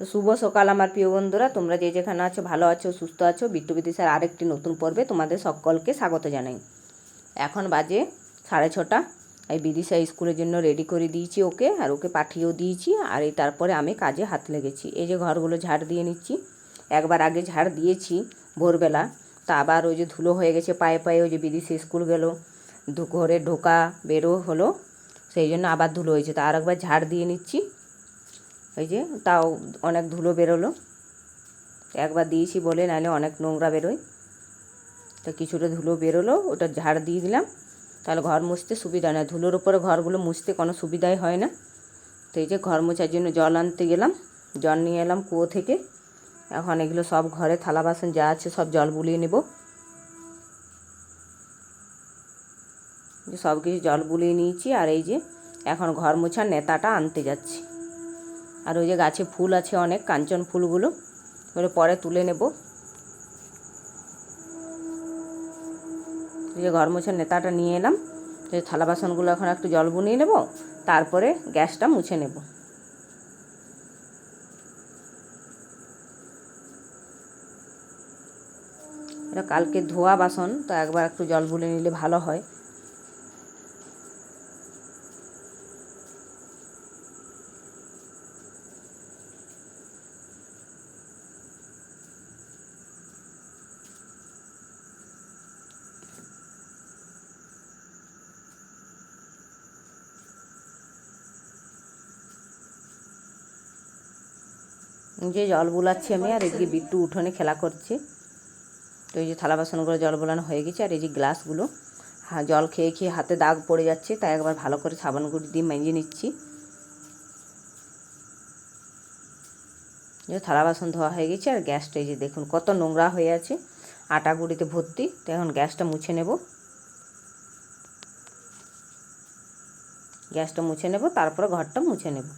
শুভ সকাল আমার প্রিয় বন্ধুরা। তোমরা যে যেখানে আছো, ভালো আছো, সুস্থ আছো, বিট্টু বিদিশার আরেকটি নতুন পর্বে তোমাদের সকলকে স্বাগত জানাই। এখন বাজে সাড়ে ছটা। এই বিদিশা স্কুলের জন্য রেডি করে দিয়েছি ওকে, আর ওকে পাঠিয়েও দিয়েছি। আর এই তারপরে আমি কাজে হাত লেগেছি। এই যে ঘরগুলো ঝাড় দিয়ে নিচ্ছি। একবার আগে ঝাড় দিয়েছি ভোরবেলা। তা আবার ওই যে ধুলো হয়ে গেছে পায়ে পায়ে, ওই যে বিদিশা স্কুল গেল। ঘরে ঢোকা বেরো হলো। সেই জন্য আবার ধুলো হয়েছে। তা আর একবার ঝাড় দিয়ে নিচ্ছি। ওই যে তাও অনেক ধুলো বেরোলো। একবার দিয়েছি বলে নাহলে অনেক নোংরা বেরোয়। তো কিছুটা ধুলো বেরোলো, ওটা ঝাড় দিয়ে দিলাম। তাহলে ঘর মুছতে সুবিধা না। ধুলোর উপরে ঘরগুলো মুছতে কোনো সুবিধাই হয় না। তো এই যে ঘর মোছার জন্য জল আনতে গেলাম। জল নিয়ে এলাম কুয়ো থেকে। এখন এগুলো সব ঘরে থালা বাসন যা আছে সব জল বুলিয়ে নেব। সব কিছু জল বুলিয়ে নিয়েছি। আর এই যে এখন ঘর মোছার নেতাটা আনতে যাচ্ছি। আর ওই যে গাছে ফুল আছে অনেক, কাঞ্চন ফুলগুলো, ওগুলো পরে তুলে নেব। যে ঘর মোছার নেতাটা নিয়ে এলাম এই থালা বাসনগুলো এখন একটু জল বুনিয়ে নেব, তারপরে গ্যাসটা মুছে নেব। এটা কালকে ধোয়া বাসন, তো একবার একটু জল বুলে নিলে ভালো হয়। যে জল বোলাচ্ছি আমি, আর এদিকে বিট্টু উঠোনে খেলা করছে। তো এই যে থালা বাসনগুলো জল বোলানো হয়ে গেছে, আর এই যে গ্লাসগুলো। হ্যাঁ জল খেয়ে খেয়ে হাতে দাগ পড়ে যাচ্ছে, তাই একবার ভালো করে সাবান গুঁড়ি দিয়ে মেজে নিচ্ছি। যে থালা বাসন ধোয়া হয়ে গেছে, আর গ্যাসটা এই যে দেখুন কত নোংরা হয়ে আছে, আটা গুঁড়িতে ভর্তি। তো এখন গ্যাসটা মুছে নেব। গ্যাসটা মুছে নেব, তারপরে ঘরটা মুছে নেব।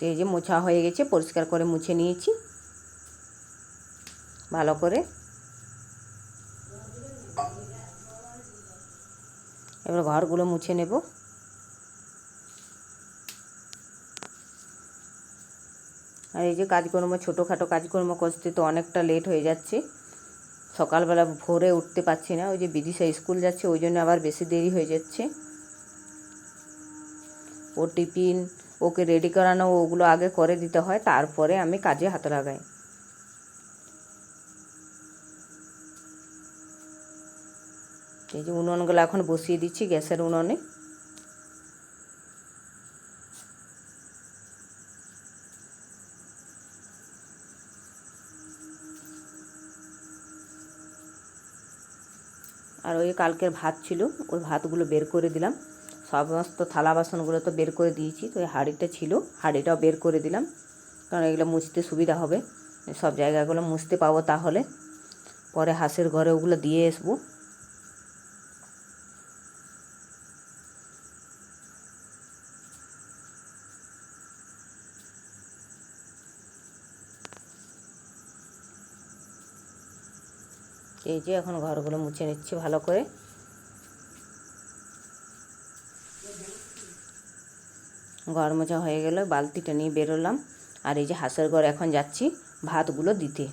তো এই যে মোছা হয়ে গেছে, পরিষ্কার করে মুছে নিয়েছি। ভালো করে। এবার ঘরগুলো মুছে নেব। আর এই যে কাজকর্ম, ছোটোখাটো কাজকর্ম করতে তো অনেকটা লেট হয়ে যাচ্ছে। সকালবেলা ভোরে উঠতে পারছি না, ওই যে বিদিশা স্কুল যাচ্ছে, ওই জন্য আবার বেশি দেরি হয়ে যাচ্ছে। ও টিফিন ওকে রেডি করানো ওগুলো আগে করে দিতে হয়, তারপরে আমি কাজে হাত লাগাই। এই যে উনুনগুলো এখন বসিয়ে দিচ্ছি, গ্যাসের উনুনে। আর ওই কালকের ভাত ছিল, ওই ভাতগুলো বের করে দিলাম। সমস্ত থালা বাসনগুলো তো বের করে দিয়েছি, তো হাঁড়িটা ছিল, হাঁড়িটাও বের করে দিলাম। কারণ এগুলো মুছতে সুবিধা হবে, সব জায়গাগুলো মুছতে পাবো তাহলে। পরে হাঁসের ঘরে ওগুলো দিয়ে আসব। এই যে এখন ঘরগুলো মুছে নিচ্ছি ভালো করে। ঘর মোছা হয়ে গেল, বালতিটা নিয়ে বেরোলাম। আর এই যে হাঁসের ঘর, এখন যাচ্ছি ভাতগুলো দিতে।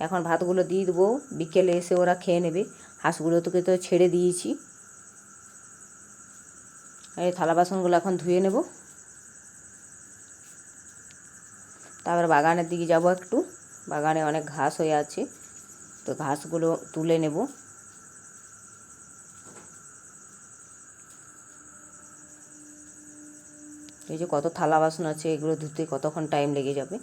এখন ভাতগুলো দিয়ে দেবো, বিকেলে এসে ওরা খেয়ে নেবে। হাঁসগুলো তোকে তো ছেড়ে দিয়েছি। এই থালা বাসনগুলো এখন ধুয়ে নেব। তারপর বাগানের দিকে যাব একটু। বাগানে অনেক ঘাস হয়ে আছে, তো ঘাসগুলো তুলে নেব। এই যে কত থালা বাসন আছে, এগুলো ধুতে কতক্ষণ টাইম লেগে যাবে?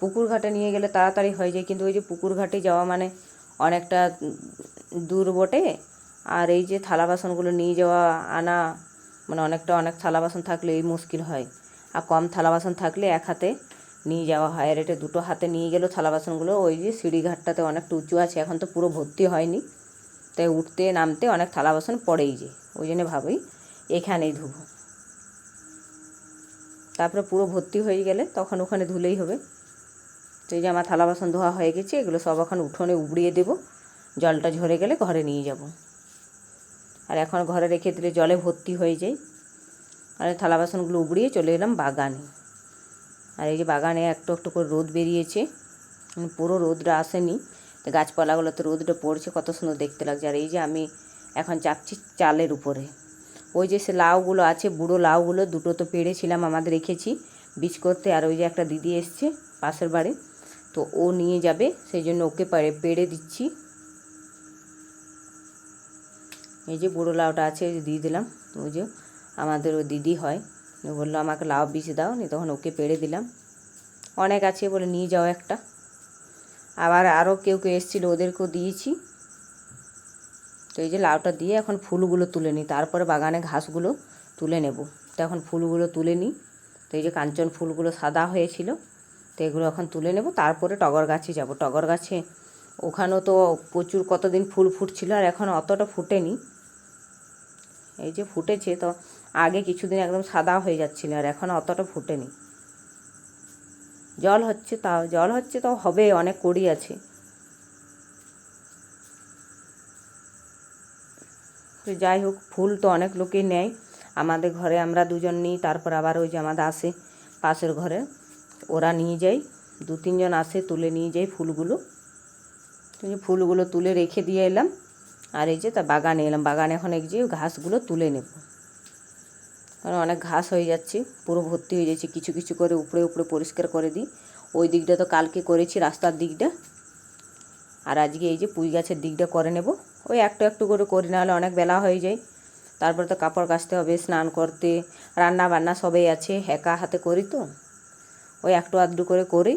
পুকুর ঘাটে নিয়ে গেলে তাড়াতাড়ি হয়ে যায়, কিন্তু ওই যে পুকুর ঘাটে যাওয়া মানে অনেকটা দূর বটে। আর এই যে থালা বাসনগুলো নিয়ে যাওয়া, আনা মানে অনেকটা অনেক থালা বাসন থাকলে এই মুশকিল হয়। আর কম থালা বাসন থাকলে এক হাতে নিয়ে যাওয়া হয়। আর এটা দুটো হাতে নিয়ে গেলেও থালা বাসনগুলো ওই যে সিঁড়িঘাটটাতে অনেকটা উঁচু আছে, এখন তো পুরো ভর্তি হয়নি। তাই উঠতে নামতে অনেক থালা বাসন পড়েই যে, ওই জন্য ভাবি এখানেই ধুবো। তারপরে পুরো ভর্তি হয়ে গেলে তখন ওখানে ধুলেই হবে। তো এই যে আমার থালা বাসন ধোয়া হয়ে গেছে, এগুলো সব এখন উঠোনে উবড়িয়ে দেবো। জলটা ঝরে গেলে ঘরে নিয়ে যাব। আর এখন ঘরে রেখে দিলে জলে ভর্তি হয়ে যায় আর থালা বাসনগুলো উবড়িয়ে চলে এলাম বাগানে। আর এই যে বাগানে একটু একটু করে রোদ বেরিয়েছে। পুরো রোদটা আসেনি। গাছপালাগুলোতে রোদটা পড়ছে, কত সুন্দর দেখতে লাগছে। আর এই যে আমি এখন চাপছি চালের উপরে। ওই যে সে লাউগুলো আছে, বুড়ো লাউগুলো, দুটো তো পেড়েছিলাম আমাদের রেখেছি বীজ করতে। আর ওই যে একটা দিদি এসছে পাশের বাড়ি, তো ও নিয়ে যাবে, সেই জন্য ওকে পেড়ে পেড়ে দিচ্ছি। এই যে বুড়ো লাউটা আছে ওই দিয়ে দিলাম। ওই যে আমাদের ও দিদি হয় বলল, আমাকে লাউ বীজ দাও। নি তখন ওকে পেড়ে দিলাম। অনেক আছে বলে নিয়ে যাও একটা। আবার আরও কেউ কেউ এসেছিল, ওদেরকেও দিয়েছি। তো এই যে লাউটা দিয়ে এখন ফুলগুলো তুলে নিই, তারপরে বাগানে ঘাসগুলো তুলে নেব। তো এখন ফুলগুলো তুলে নিই। তো এই যে কাঞ্চন ফুলগুলো সাদা হয়েছিল, তো এগুলো এখন তুলে নেব। তারপরে টগর গাছে যাব। টগর গাছে ওখানেও তো প্রচুর কতদিন ফুল ফুটছিল, আর এখন অতটা ফুটেনি। এই যে ফুটেছে, তো আগে কিছুদিন একদম সাদা হয়ে যাচ্ছিল, আর এখন অতটা ফুটেনি। জল হচ্ছে তাও, জল হচ্ছে তাও হবে, অনেক কড়ি আছে। তো যাই হোক, ফুল তো অনেক লোকেই নেয়। আমাদের ঘরে আমরা দুজন নিই, তারপর আবার ওই যে আমাদের আসে পাশের ঘরে, ওরা নিয়ে যায়। দু তিনজন আসে, তুলে নিয়ে যায় ফুলগুলো। তো ফুলগুলো তুলে রেখে দিয়ে এলাম। আর এই যে তা বাগানে এলাম, বাগানে এখন এই যে ঘাসগুলো তুলে নেব। কারণ অনেক ঘাস হয়ে যাচ্ছে, পুরো ভর্তি হয়ে যাচ্ছে। কিছু কিছু করে উপরে উপরে পরিষ্কার করে দিই। ওই দিকটা তো কালকে করেছি, রাস্তার দিকটা। আর আজকে এই যে পুঁই গাছের দিকটা করে নেব। ওই একটু একটু করে করি, নাহলে অনেক বেলা হয়ে যায়। তারপরে তো কাপড় কাচতে হবে, স্নান করতে, রান্না বান্না সবাই আছে, একা হাতে করি তো। ওই একটু আধটু করে করি।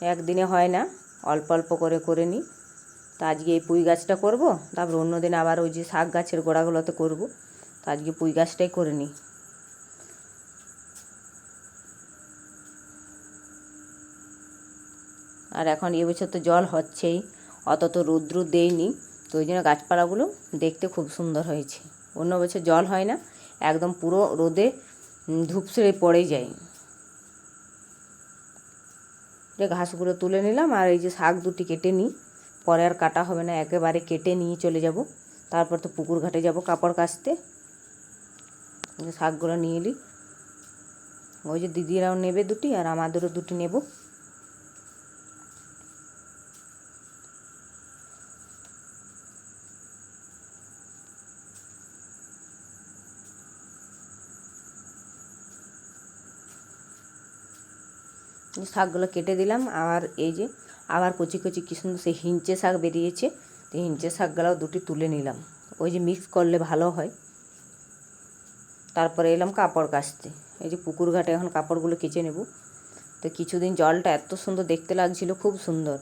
একদিনে হয় না, অল্প অল্প করে করে নিই। তো আজকে এই পুঁই গাছটা করব, তারপর অন্য দিন আবার ওই যে শাক গাছের গোড়াগুলোতে করব। তো আজকে পুঁই গাছটাই করে নিই। আর এখন এবছর তো জল হচ্ছেই, অত তো রৌদ্র দেয়নি, তো ওই জন্য গাছপালাগুলো দেখতে খুব সুন্দর হয়েছে। অন্য বছর জল হয় না, একদম পুরো রোদে ধূপসেড়ে পড়ে যায়। যে ঘাসগুলো তুলে নিলাম, আর এই যে শাক দুটি কেটে নিই, পরে আর কাটা হবে না, একেবারে কেটে নিয়ে চলে যাব। তারপর তো পুকুর ঘাটে যাব কাপড় কাচতে। শাকগুলো নিয়ে এলি ওই যে দিদিরাও নেবে দুটি আর আমাদেরও দুটি নেব। শাকগুলো কেটে দিলাম। আর এই যে, আবার কচি কচি কি সুন্দর সেই হিঞ্চে শাক বেরিয়েছে। তো হিঞ্চে শাকগুলাও দুটি তুলে নিলাম। ওই যে মিক্স করলে ভালো হয়। তারপরে এলাম কাপড় কাচতে। এই যে পুকুর ঘাটে এখন কাপড়গুলো কেচে নেব। তো কিছুদিন জলটা এত সুন্দর দেখতে লাগছিল, খুব সুন্দর।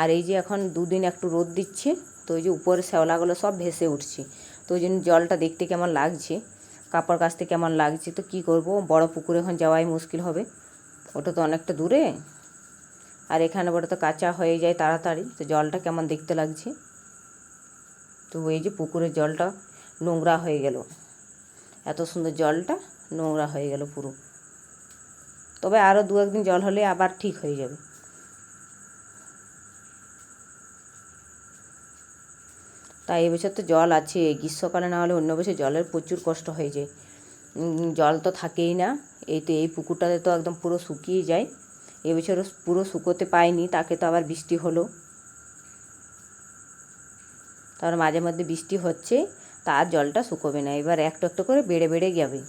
আর এই যে এখন দুদিন একটু রোদ দিচ্ছে, তো ওই যে উপরে শ্যাওলাগুলো সব ভেসে উঠছে। তো ওই জন্য জলটা দেখতে কেমন লাগছে, কাপড় কাচতে কেমন লাগছে, তো কি করব? বড় পুকুরে এখন যাওয়াই মুশকিল হবে। ওটা তো অনেকটা দূরে। আর এখানে বড় তো কাঁচা হয়ে যায় তাড়াতাড়ি, তো জলটা কেমন দেখতে লাগছে। তো এই যে পুকুরের জলটা নোংরা হয়ে গেল। এত সুন্দর জলটা নোংরা হয়ে গেল পুরো। তবে আরও দু একদিন জল হলে আবার ঠিক হয়ে যাবে। তাই এবছর তো জল আছে গ্রীষ্মকালে না হলে অন্য বছর জলের প্রচুর কষ্ট হয়ে যায়। জল তো থাকেই না, এই তো এই পুকুরটাতে তো একদম পুরো শুকিয়ে যায়। এবছরও পুরো শুকোতে পাইনি, তাকে তো আবার বৃষ্টি হলো। তার মাঝে মধ্যে বৃষ্টি হচ্ছে তার জলটা শুকোবে না। এবার একটু একটু করে বেড়ে বেড়ে যাবে।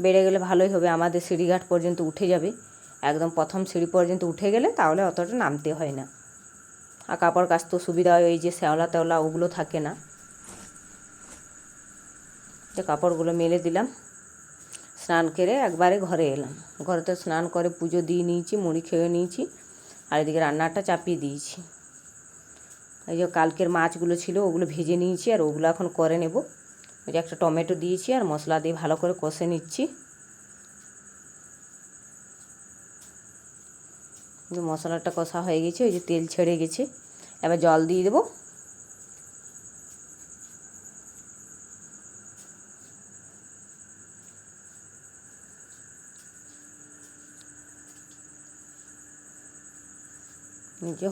বেড়ে গেলে ভালোই হবে। আমাদের সিঁড়িঘাট পর্যন্ত উঠে যাবে। একদম প্রথম সিঁড়ি পর্যন্ত উঠে গেলে তাহলে অতটা নামতে হয় না। আর কাপড় কাচতেও সুবিধা হয় ওই যে শ্যাওলা তেওলা ওগুলো থাকে না। যে কাপড়গুলো মেলে দিলাম। স্নান করে একবারে ঘরে এলাম। ঘরে তো স্নান করে পুজো দিয়ে নিয়েছি, মুড়ি খেয়ে নিয়েছি। আর এদিকে রান্নাটা চাপিয়ে দিয়েছি। এই যে কালকের মাছগুলো ছিল, ওগুলো ভেজে নিয়েছি আর ওগুলো এখন করে নেব। ওই যে একটা টমেটো দিয়েছি আর মশলা দিয়ে ভালো করে কষে নিচ্ছি। মশলাটা কষা হয়ে গেছে, ওই যে তেল ছেড়ে গেছে। এবার জল দিয়ে দেবো।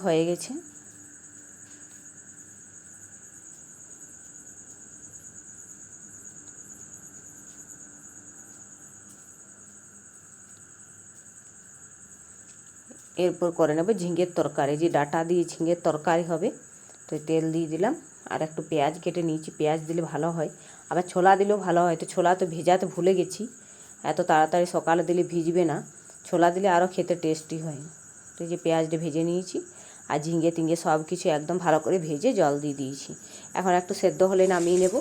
হয়ে গেছে। এরপর করে নেব ঝিঙের তরকারি। যে ডাটা দিয়ে ঝিঙের তরকারি হবে, তো তেল দিয়ে দিলাম। আর একটু পেঁয়াজ কেটে নিয়েছি, পেঁয়াজ দিলে ভালো হয়। আবার ছোলা দিলেও ভালো হয়, তো ছোলা তো ভেজাতে ভুলে গেছি। এত তাড়াতাড়ি সকালে দিলে ভিজবে না। ছোলা দিলে আরও খেতে টেস্টি হয়। তো যে পেঁয়াজটা ভেজে নিয়েছি, আর ঝিঙে টিঙে সব কিছু একদম ভালো করে ভেজে জল দিয়ে দিয়েছি। এখন একটু সেদ্ধ হলে নামিয়ে নেব।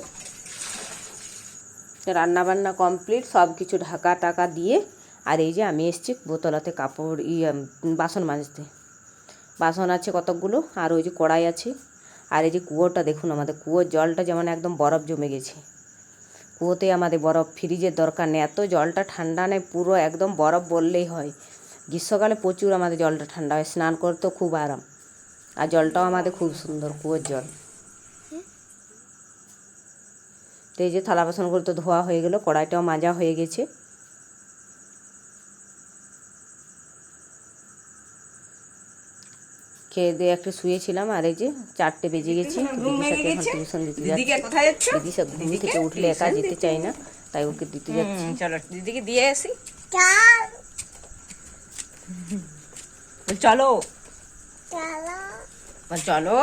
রান্না বান্না কমপ্লিট, সব কিছু ঢাকা টাকা দিয়ে আর এই যে আমি এসছি বোতলাতে কাপড়, ই বাসন মাজতে। বাসন আছে কতকগুলো, আর ওই যে কড়াই আছে। আর এই যে কুয়োটা দেখুন আমাদের, কুয়োর জলটা যেমন একদম বরফ জমে গেছে। কুয়োতে আমাদের বরফ, ফ্রিজের দরকার নেই। এত জলটা ঠান্ডা নেই, পুরো একদম বরফ বললেই হয়। গ্রীষ্মকালে প্রচুর আমাদের জলটা ঠান্ডা হয়, স্নান করতেও খুব আরাম। আর জলটাও আমাদের খুব সুন্দর, কুয়োর জল। তো এই যে থালা বাসনগুলো তো ধোয়া হয়ে গেলো, কড়াইটাও মাজা হয়ে গেছে। খেয়ে দিয়ে একটু শুয়েছিলাম আর এই যে চারটে বেজে গেছি। দিদির সাথে এখন টিউশন দিতে দিদিকে যাচ্ছি। কোথায় যাচ্ছ? দিদি সব ঘুম থেকে উঠলে একা যেতে চায় না তাই ওকে দিতে যাচ্ছি। হুম, চলো দিদিকে দিয়ে আসি। বল, চলো। বল, চলো।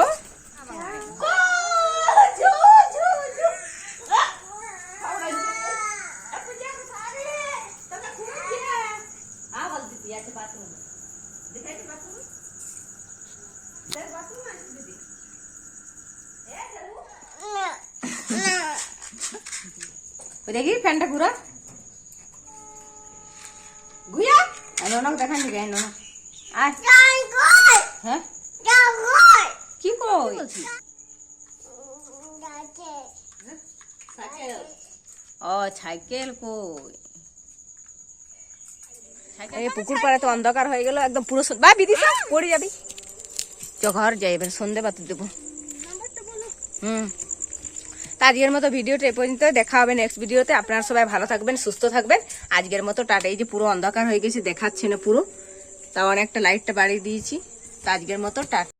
ওই দেখি ফ্যানটা ঘুরা। ঘুরা। ননক দেখান দিকে ননক। আয় হ্যাঁ? কি কই? ও সাইকেল কই? এই পুকুর পাড়ে তো অন্ধকার হয়ে গেল একদম পুরো বা বিদিশা পড়ে যাবি। চ ঘর যাই এবার সন্ধে বাতি দেবো হুম। তা আজকের মতো ভিডিওটা এ পর্যন্ত দেখা হবে নেক্সট ভিডিওতে আপনারা সবাই ভালো থাকবেন, সুস্থ থাকবেন। আজকের মতো টাটা। এই যে পুরো অন্ধকার হয়ে গেছে, দেখাচ্ছে না পুরো। তাও অনেকটা লাইটটা বাড়িয়ে দিয়েছি। তা আজকের মতো টাটা।